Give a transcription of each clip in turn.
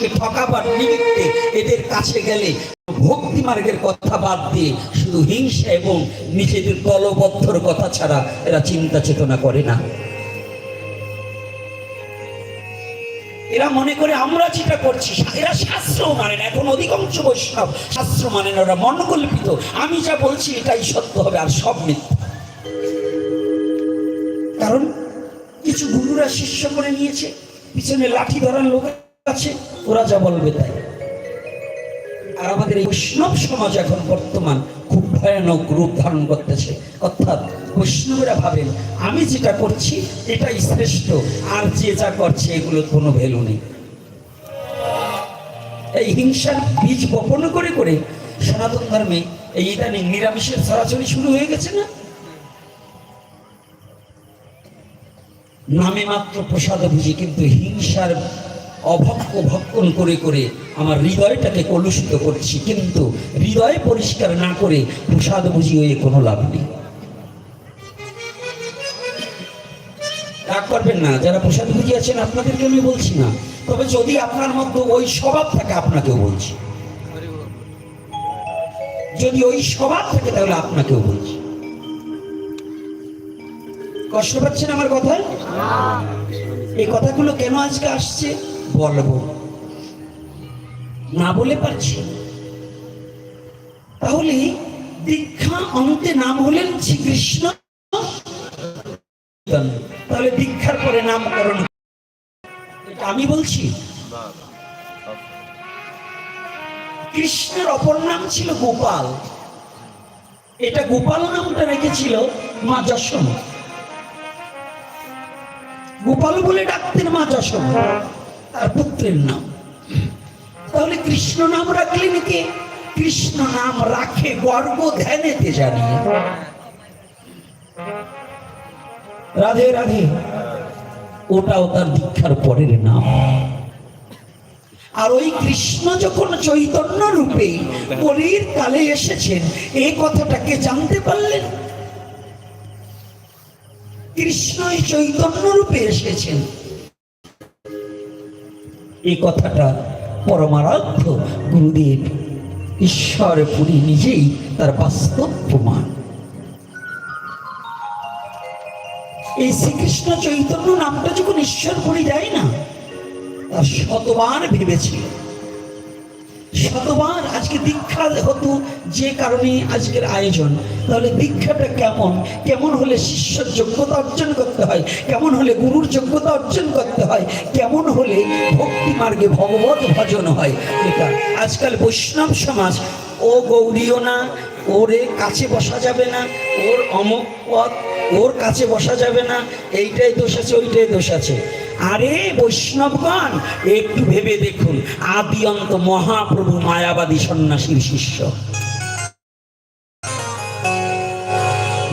মানুষকে ঠকাবার নিমিত্তে এদের কাছে গেলে ভক্তি মার্গের কথা বাদ দিয়ে শুধু হিংসা এবং নিজেদের দলবদ্ধর কথা ছাড়া এরা চিন্তা চেতনা করে না। এরা মনে করে আমরা যেটা করছি, এরা শাস্ত্র মানে না, এখন অধিকাংশ বৈষ্ণব শাস্ত্র মানে না, ওরা মনকল্পিত। আমি যা বলছি এটাই সত্য হবে, আর সব মিথ্যা। কারণ কিছু গুরুরা শিষ্য করে নিয়েছে, পিছনে লাঠি ধরার লোক আছে। ওরা যা বলবে তাই। আর আমাদের এই বৈষ্ণব সমাজ এখন বর্তমান খুব ভয়ানক রূপ ধারণ করতেছে। অর্থাৎ বৈষ্ণবরা ভাবেন, আমি যেটা করছি এটাই শ্রেষ্ঠ, আর যে যা করছে এগুলোর কোনো ভ্যালু নেই। এই হিংসার বীজ বপন করে করে সনাতন ধর্মে এই ইদানিং নিরামিষের ছড়াছড়ি শুরু হয়ে গেছে না? নামে মাত্র প্রসাদ বুঝি, কিন্তু হিংসার অভক্ষ ভক্ষণ করে করে আমার হৃদয়টাকে কলুষিত করছি। কিন্তু হৃদয় পরিষ্কার না করে প্রসাদ বুঝি হয়ে কোনো লাভ নেই। রাগ করবেন না যারা প্রসাদ বুঝি আছেন আপনাদেরকে আমি বলছি না। তবে যদি আপনার মধ্যে ওই স্বভাব থাকে আপনাকেও বলছি। যদি ওই স্বভাব থাকে তাহলে আপনাকেও বলছি। কষ্ট পাচ্ছেন আমার কথায়? এই কথাগুলো কেন আজকে আসছে? বলব। না বলে পারছি। তাহলে দীক্ষা অন্তে নাম হলেন শ্রীকৃষ্ণ। তাহলে দীক্ষার পরে নামকরণ এটা আমি বলছি। কৃষ্ণের অপর নাম ছিল গোপাল। এটা গোপাল নামটা রেখেছিল মা যশোমা গোপাল বলে ডাকতেন মা যশোমা তার পুত্রের নাম। তাহলে কৃষ্ণ নাম রাখলেন কে কৃষ্ণ নাম রাখে গর্ব ধ্যানেতে জানিয়ে রাধে রাধে, ওটাও তার দীক্ষার পরের নাম। আর ওই কৃষ্ণ যখন চৈতন্য রূপে কলির কালে এসেছেন এই কথাটাকে জানতে পারলেন? কৃষ্ণ চৈতন্য রূপে এসেছেন। এই কথাটা পরমারাধ্য গুরুদেব ঈশ্বর পুরী নিজেই তার বাস্তব প্রমাণ। এই শ্রীকৃষ্ণ চৈতন্য নামটা যখন ঈশ্বর পুরী যায় না তার শতবার ভেবেছিল। শতবার আজকে দীক্ষা হতো যে কারণে আজকের আয়োজন। তাহলে দীক্ষাটা কেমন? কেমন হলে শিষ্যর যোগ্যতা অর্জন করতে হয়? কেমন হলে গুরুর যোগ্যতা অর্জন করতে হয়? কেমন হলে ভক্তি মার্গে ভগবত ভজন হয়? এটা আজকাল বৈষ্ণব সমাজ, ও গৌরীও না, ওরে কাছে বসা যাবে না, ওর অমক পথ, ওর কাছে বসা যাবে না, এইটাই দোষ আছে, ওইটাই দোষ আছে। আরে বৈষ্ণবগণ, একটু ভেবে দেখুন আদি মহাপ্রভু মায়াবাদী সন্ন্যাসীর শিষ্য।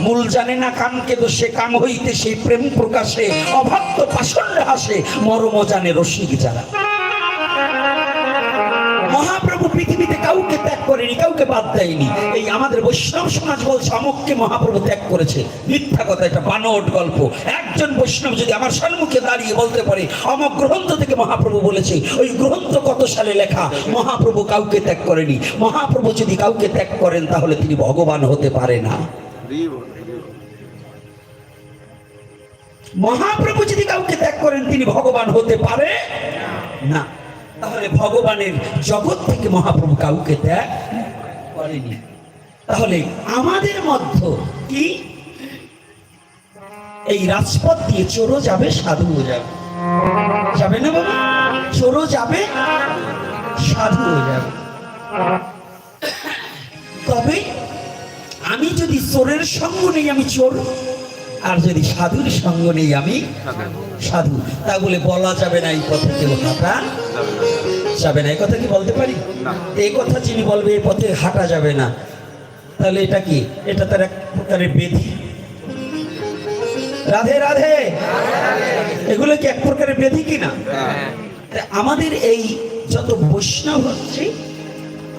মূল জানে না কামকে দোষে কাম হইতে সেই প্রেম প্রকাশে, অভক্ত পাষণ্ড হাসে, মর্ম জানে রসিক যারা। মহাপ্রভু পৃথিবীতে করেনি, কাউকে বাদ দেয়নি। এই আমাদের বৈষ্ণব সমাজ বলছে অমুককে মহাপ্রভু ত্যাগ করেছে। মিথ্যা কথা, এটা বানোট গল্প। একজন বৈষ্ণব যদি আমার সম্মুখে দাঁড়িয়ে বলতে পারে, অমক গ্রন্থ থেকে মহাপ্রভু বলেছে, ওই গ্রন্থ কত সালে লেখা? মহাপ্রভু কাউকে ত্যাগ করেনি। মহাপ্রভু যদি কাউকে ত্যাগ করেন, তাহলে তিনি ভগবান হতে পারে না। মহাপ্রভু যদি কাউকে ত্যাগ করেন, তিনি ভগবান হতে পারে না। তাহলে ভগবানের জগৎ থেকে মহাপ্রভু কাউকে ত্যাগ করেনি। তাহলে আমাদের মধ্য কি? এই রাজপথ দিয়ে চোরও যাবে, সাধুও যাবে। যাবে না বাবা? চোরও যাবে, সাধুও যাবে। তবে আমি যদি চোরের সঙ্গ নেই, আমি চোর আর যদি সাধুর সঙ্গ নেই আমি সাধু। তা বলে বলা যাবে না এই পথে কেউ হাঁটা। যাবে না এই কথা কি বলতে পারি? এই কথা যিনি বলবে এই পথে হাঁটা যাবে না। তাহলে এটা কি? এটা তার এক প্রকারের বেধি। রাধে রাধে। এগুলো কি এক প্রকারের বেধি কিনা? আমাদের এই যত বৈষ্ণব হচ্ছে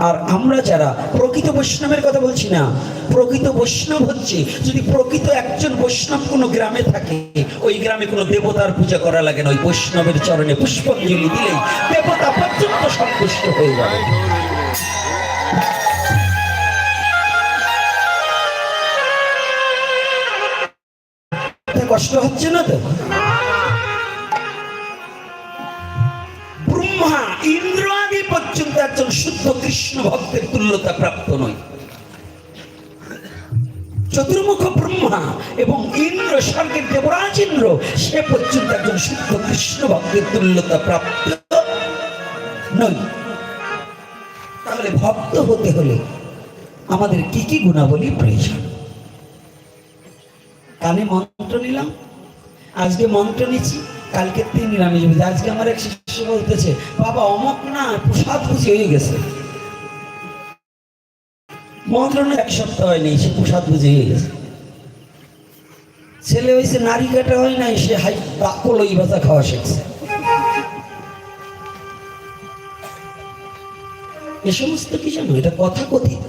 আর আমরা যারা প্রকৃত বৈষ্ণবের কথা বলছি না, প্রকৃত বৈষ্ণব হচ্ছে যদি প্রকৃত একজন বৈষ্ণব কোনো গ্রামে থাকে, ওই গ্রামে কোনো দেবতার পূজা করা লাগে না, ওই বৈষ্ণবের চরণে পুষ্পাঞ্জলি দিলেই দেবতা পর্যন্ত সন্তুষ্ট হয়ে যাবে। কষ্ট হচ্ছে না তো? একজন শুদ্ধ কৃষ্ণ ভক্তের তুল্যতা প্রাপ্ত নয়। চতুর্মুখ ব্রহ্মা এবং ইন্দ্র, স্বর্গের দেবরাজ ইন্দ্র, সে পর্যন্ত একজন শুদ্ধ কৃষ্ণ ভক্তের তুল্যতা প্রাপ্ত নয়। তাহলে ভক্ত হতে হলে আমাদের কি কি গুণাবলী প্রয়োজন? কানে মন্ত্র নিলাম? আজকে মন্ত্র নিচ্ছি। কালকে তিন নিরামিষ বুঝি আজকে আমার এক শিষ্য বলতেছে, বাবা, অমক না প্রসাদ বুঝি হয়ে গেছে। এক সপ্তাহ হয়নি, সে প্রসাদ হয়ে গেছে। ছেলে হয়েছে নারী কাটা হয় নাই, সে হাই কলই ভাজা খাওয়া শিখছে। এ সমস্ত কি জানো? এটা কথা কথিত।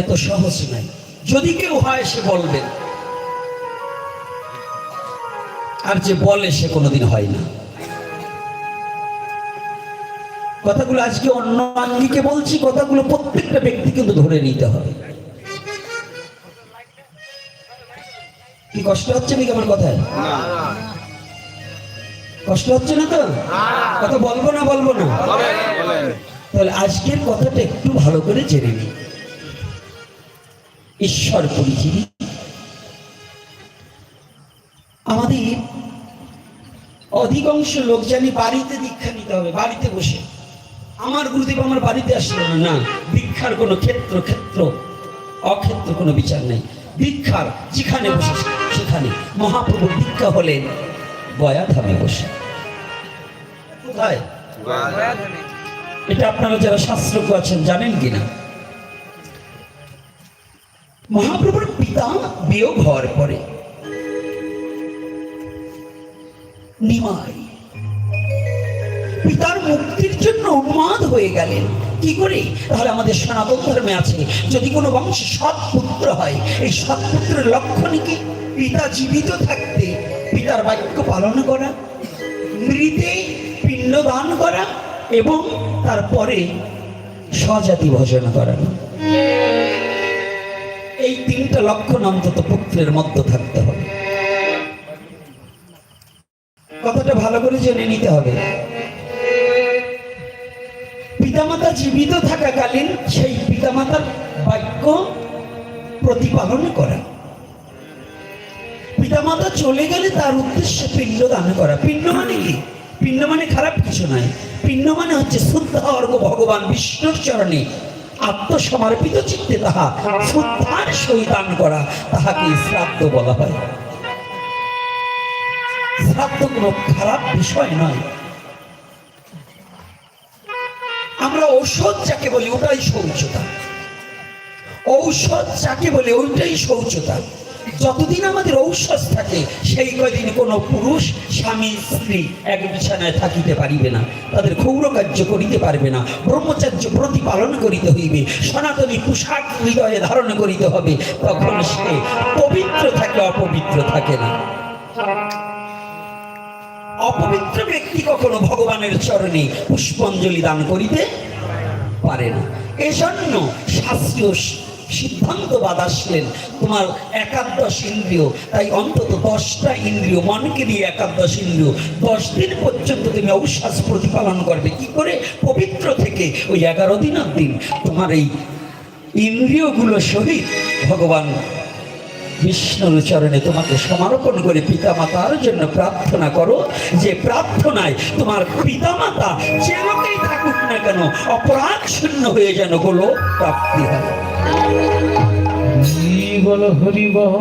এত সহজ নাই। যদি কেউ হয়, সে বলবেন আর যে বলে সে কোনোদিন হয় না। কথাগুলো আজকে অন্য আঙ্গিকে বলছি, কথাগুলো প্রত্যেকটা ব্যক্তি কিন্তু ধরে নিতে হবে। কি কষ্ট হচ্ছে নাকি আমার কথায়? কষ্ট হচ্ছে না তো? কথা বলব না বলব না? তাহলে আজকের কথাটা একটু ভালো করে জেনে নিই। ঈশ্বর পরিচিতি। আমাদের অধিকাংশ লোক জানি বাড়িতে দীক্ষা নিতে হবে, বাড়িতে বসে। আমার গুরুদেব আমার বাড়িতে আসলো না দীক্ষার কোনো ক্ষেত্র ক্ষেত্র, অক্ষেত্র কোনো বিচার নেই। দীক্ষার যেখানে বসে, সেখানে মহাপ্রভুর দীক্ষা হলেন, গয়া ধামে বসে। কোথায়? এটা আপনারা যারা শাস্ত্রজ্ঞ আছেন জানেন কিনা? মহাপ্রভুর পিতা বিয়োগ হওয়ার পরে নিমাই। পিতার মুক্তির জন্য উন্মাদ হয়ে গেলেন। কি করে? তাহলে আমাদের সনাতন ধর্মে আছে, যদি কোনো বংশে সৎ পুত্র হয়, এই সৎ পুত্রের লক্ষণ কি? পিতা জীবিত থাকতে পিতার বাক্য পালন করা, মৃতে পিণ্ড দান করা, এবং তারপরে স্বজাতি ভজন করা। এই তিনটা লক্ষণ অন্তত পুত্রের মধ্যে থাকতে করে জেনে নিতে হবে। পিতামাতা জীবিত থাকাকালীন সেই পিতামাতার বাক্য প্রতিপালন করা। পিতামাতা চলে গেলে তার উদ্দেশ্যে পিণ্ড দান করা। পিণ্ড মানে কি? পিণ্ড মানে খারাপ কিছু নয়। পিণ্ড মানে হচ্ছে শুদ্ধ অর্ঘ ভগবান বিষ্ণুর চরণে আত্মসমর্পিত চিত্তে তাহা শুদ্ধার সহিত দান করা। তাহাকে শ্রাদ্ধ বলা হয়। শ্রাদ্ধ কোনো খারাপ বিষয় নয়। আমরা ঔষধ যাকে বলি ওটাই শৌচতা। ঔষধ যাকে বলে ওইটাই শৌচতা। যতদিন আমাদের ঔষধ থাকে, সেই কদিন কোনো পুরুষ, স্বামী, স্ত্রী এক বিছানায় থাকিতে পারিবে না। তাদের ক্ষৌর কার্য করিতে পারবে না। ব্রহ্মচার্য প্রতিপালন করিতে হইবে। সনাতনী পোশাক হৃদয়ে ধারণ করিতে হবে। তখন সে পবিত্র থাকে, অপবিত্র থাকে না। অপবিত্র ব্যক্তি কখনো ভগবানের চরণে পুষ্পাঞ্জলি দান করিতে পারে না। এজন্য শাস্ত্রীয় সিদ্ধান্তবাদ আসলেন, তোমার একাদশ ইন্দ্রিয়, তাই অন্তত দশটা ইন্দ্রিয়, মনকে দিয়ে একাদশ ইন্দ্রিয়, দশ দিন পর্যন্ত তুমি অবিশ্বাস প্রতিপালন করবে। কি করে? পবিত্র থেকে ওই এগারো দিনের দিন তোমার এই ইন্দ্রিয়গুলো সহিত ভগবান বিষ্ণুর চরণে তোমাকে সমর্পণ করে পিতামাতার জন্য প্রার্থনা করো যে প্রার্থনায় তোমার পিতামাতা যে লোকেই থাকুক না কেন অপরাধ শূন্য হয়ে যেন গোলো প্রাপ্তি হয়। জীবন হরিবহ